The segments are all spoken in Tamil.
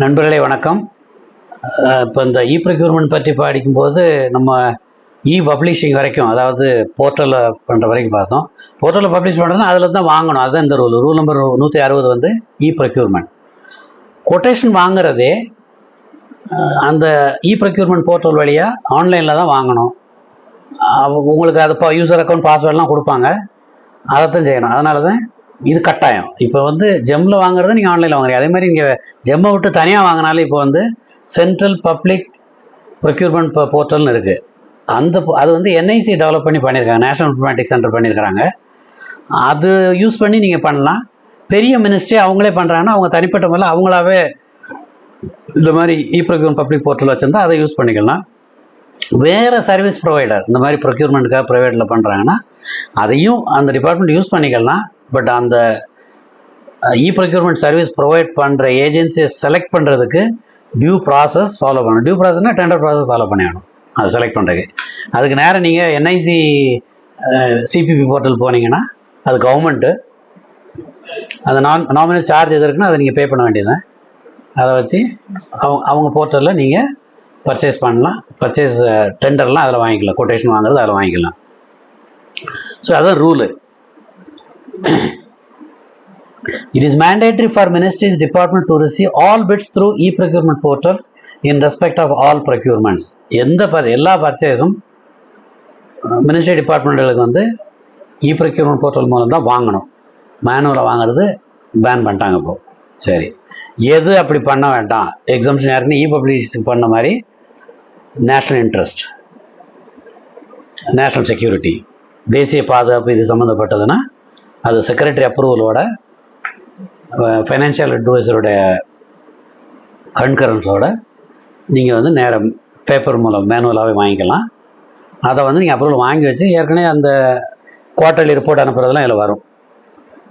நண்பர்களே வணக்கம். இப்போ இந்த இ ப்ரொக்யூர்மெண்ட் பற்றி படிக்கும்போது நம்ம இ பப்ளிஷிங் வரைக்கும் அதாவது போர்ட்டலில் பண்ணுற வரைக்கும் பார்த்தோம். போர்ட்டலில் பப்ளிஷ் பண்ணுறதுனா அதில் தான் வாங்கணும். அதுதான் இந்த ரூல் ரூல் நம்பர் நூற்றி அறுபது வந்து இ ப்ரொக்யூர்மெண்ட் கொட்டேஷன் வாங்குறதே அந்த இ ப்ரொக்யூர்மெண்ட் போர்ட்டல் வழியாக ஆன்லைனில் தான் வாங்கணும். உங்களுக்கு அது இப்போ யூசர் அக்கௌண்ட் பாஸ்வேர்ட்லாம் கொடுப்பாங்க. அதைத்தான் செய்யணும். அதனால தான் இது கட்டாயம். இப்போ வந்து ஜெம்மில் வாங்குறது நீங்கள் ஆன்லைனில் வாங்குறீங்க. அதே மாதிரி இங்கே ஜெம்மை விட்டு தனியாக வாங்கினாலும் இப்போ வந்து சென்ட்ரல் பப்ளிக் ப்ரொக்யூர்மெண்ட் போர்ட்டல்னு இருக்குது அந்த அது வந்து என்ஐசி டெவலப் பண்ணி பண்ணியிருக்காங்க நேஷனல் இன்ஃபர்மேட்டிக் சென்டர் பண்ணியிருக்காங்க அது யூஸ் பண்ணி நீங்கள் பண்ணலாம். பெரிய மினிஸ்ட்ரி அவங்களே பண்ணுறாங்கன்னா அவங்க தனிப்பட்ட முறையில் அவங்களாவே இந்த மாதிரி இ ப்ரொக்யூர்மெண்ட் பப்ளிக் போர்ட்டல் வச்சுருந்தா அதை யூஸ் பண்ணிக்கலாம். வேறு சர்வீஸ் ப்ரொவைடர் இந்த மாதிரி ப்ரொக்யூர்மெண்ட்டுக்காக ப்ரைவேட்டில் பண்ணுறாங்கன்னா அதையும் அந்த டிபார்ட்மெண்ட் யூஸ் பண்ணிக்கலாம். பட் அந்த இ ப்ரொக்யூர்மெண்ட் சர்வீஸ் ப்ரொவைட் பண்ணுற ஏஜென்சியை செலக்ட் பண்ணுறதுக்கு டியூ ப்ராசஸ் ஃபாலோ பண்ணணும். டியூ ப்ராசஸ்னால் டெண்டர் ப்ராசஸ் ஃபாலோ பண்ணிடணும் அதை செலக்ட் பண்ணுறதுக்கு அதுக்கு நேரம் நீங்கள் என்ஐசி சிபிபி போர்ட்டல் போனீங்கன்னா அது கவர்மெண்ட்டு அது நான் நாமினல் சார்ஜ் எது இருக்குன்னா அதை நீங்கள் பே பண்ண வேண்டியதுதான். அதை வச்சு அவங்க அவங்க போர்ட்டலில் நீங்கள் பர்ச்சேஸ் பண்ணலாம். பர்ச்சேஸ் டெண்டர்லாம் அதில் வாங்கிக்கலாம். கொட்டேஷன் வாங்குறது அதில் வாங்கிக்கலாம். ஸோ அதுதான் rule It is mandatory for ministries department to receive all bids through e-procurement portals in respect of all procurements. எந்த பர் எல்லா பர்ச்சேஸும் மினிஸ்ட்ரி டிபார்ட்மெண்ட்டுகளுக்கு வந்து இ ப்ரொக்யூர்மெண்ட் போர்ட்டல் மூலம் தான் வாங்கணும். மேனுவலில் வாங்குறது பேன் பண்ணிட்டாங்க இப்போ. சரி. எது அப்படி பண்ண வேண்டாம்? எக்ஸாம்ஷன் யாருன்னு இ பப்ளிஷ் பண்ண மாதிரி நேஷ்னல் இன்ட்ரெஸ்ட் நேஷ்னல் செக்யூரிட்டி தேசிய பாதுகாப்பு இது சம்மந்தப்பட்டதுன்னா அது செக்ரட்டரி அப்ரூவலோட ஃபைனான்ஷியல் அட்வைசருடைய கன்கரன்ஸோட நீங்கள் வந்து நேரம் பேப்பர் மூலம் மேனுவலாகவே வாங்கிக்கலாம். அதை வந்து நீங்கள் அப்ரூவல் வாங்கி வச்சு ஏற்கனவே அந்த குவார்டர்லி ரிப்போர்ட் அனுப்புகிறதுலாம் இதில் வரும்.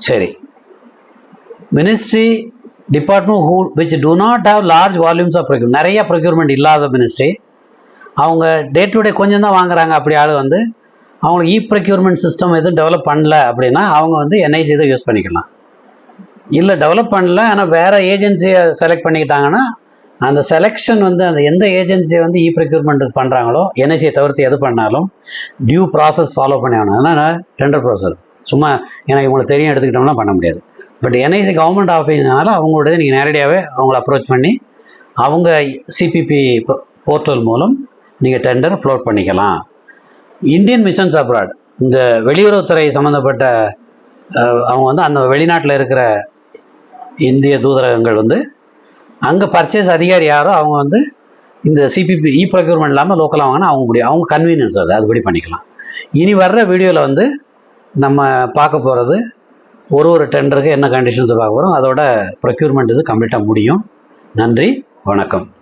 சரி. Ministry department who which do not have large volumes of procure நிறைய ப்ரொக்யூர்மெண்ட் இல்லாத மினிஸ்ட்ரி அவங்க டே டு டே கொஞ்சம் தான் வாங்குறாங்க. அப்படி ஆள் வந்து அவங்களுக்கு இ ப்ரொக்யூர்மெண்ட் சிஸ்டம் எதுவும் டெவலப் பண்ணல அப்படின்னா அவங்க வந்து என்ஐசி தான் யூஸ் பண்ணிக்கலாம். இல்லை டெவலப் பண்ணல ஆனால் வேறு ஏஜென்சியை செலக்ட் பண்ணிக்கிட்டாங்கன்னா அந்த செலெக்ஷன் வந்து அந்த எந்த ஏஜென்சியை வந்து இ ப்ரொக்யூர்மெண்ட் பண்ணுறாங்களோ என்ஐசியை தவிர்த்து எது பண்ணாலும் டியூ ப்ராசஸ் ஃபாலோ பண்ணி ஆகணும். அதனால் டெண்டர் ப்ராசஸ் சும்மா எனக்கு உங்களுக்கு தெரியும் எடுத்துக்கிட்டோம்னா பண்ண முடியாது. பட் என்ஐசி கவர்மெண்ட் ஆஃபீஸ்னால அவங்களோட நீங்கள் நேரடியாகவே அவங்கள அப்ரோச் பண்ணி அவங்க சிபிபி போர்ட்டல் மூலம் நீங்கள் டெண்டர் ஃப்ளோட் பண்ணிக்கலாம். இந்தியன் மிஷன்ஸ் அப்ராட் இந்த வெளியுறவுத்துறை சம்மந்தப்பட்ட அவங்க வந்து அந்த வெளிநாட்டில் இருக்கிற இந்திய தூதரகங்கள் வந்து அங்கே பர்ச்சேஸ் அதிகாரி யாரோ அவங்க வந்து இந்த சிபிபி இ ப்ரொக்யூர்மெண்ட் இல்லாமல் லோக்கலாக வாங்கினா அவங்க முடியும். அவங்க கன்வீனியன்ஸ் அது அதுபடி பண்ணிக்கலாம். இனி வர்ற வீடியோவில் வந்து நம்ம பார்க்க போகிறது ஒரு ஒரு டெண்டருக்கு என்ன கண்டிஷன்ஸ் பார்க்க போகிறோம் அதோட ப்ரொக்யூர்மெண்ட் இது கம்ப்ளீட்டாக முடியும். நன்றி வணக்கம்.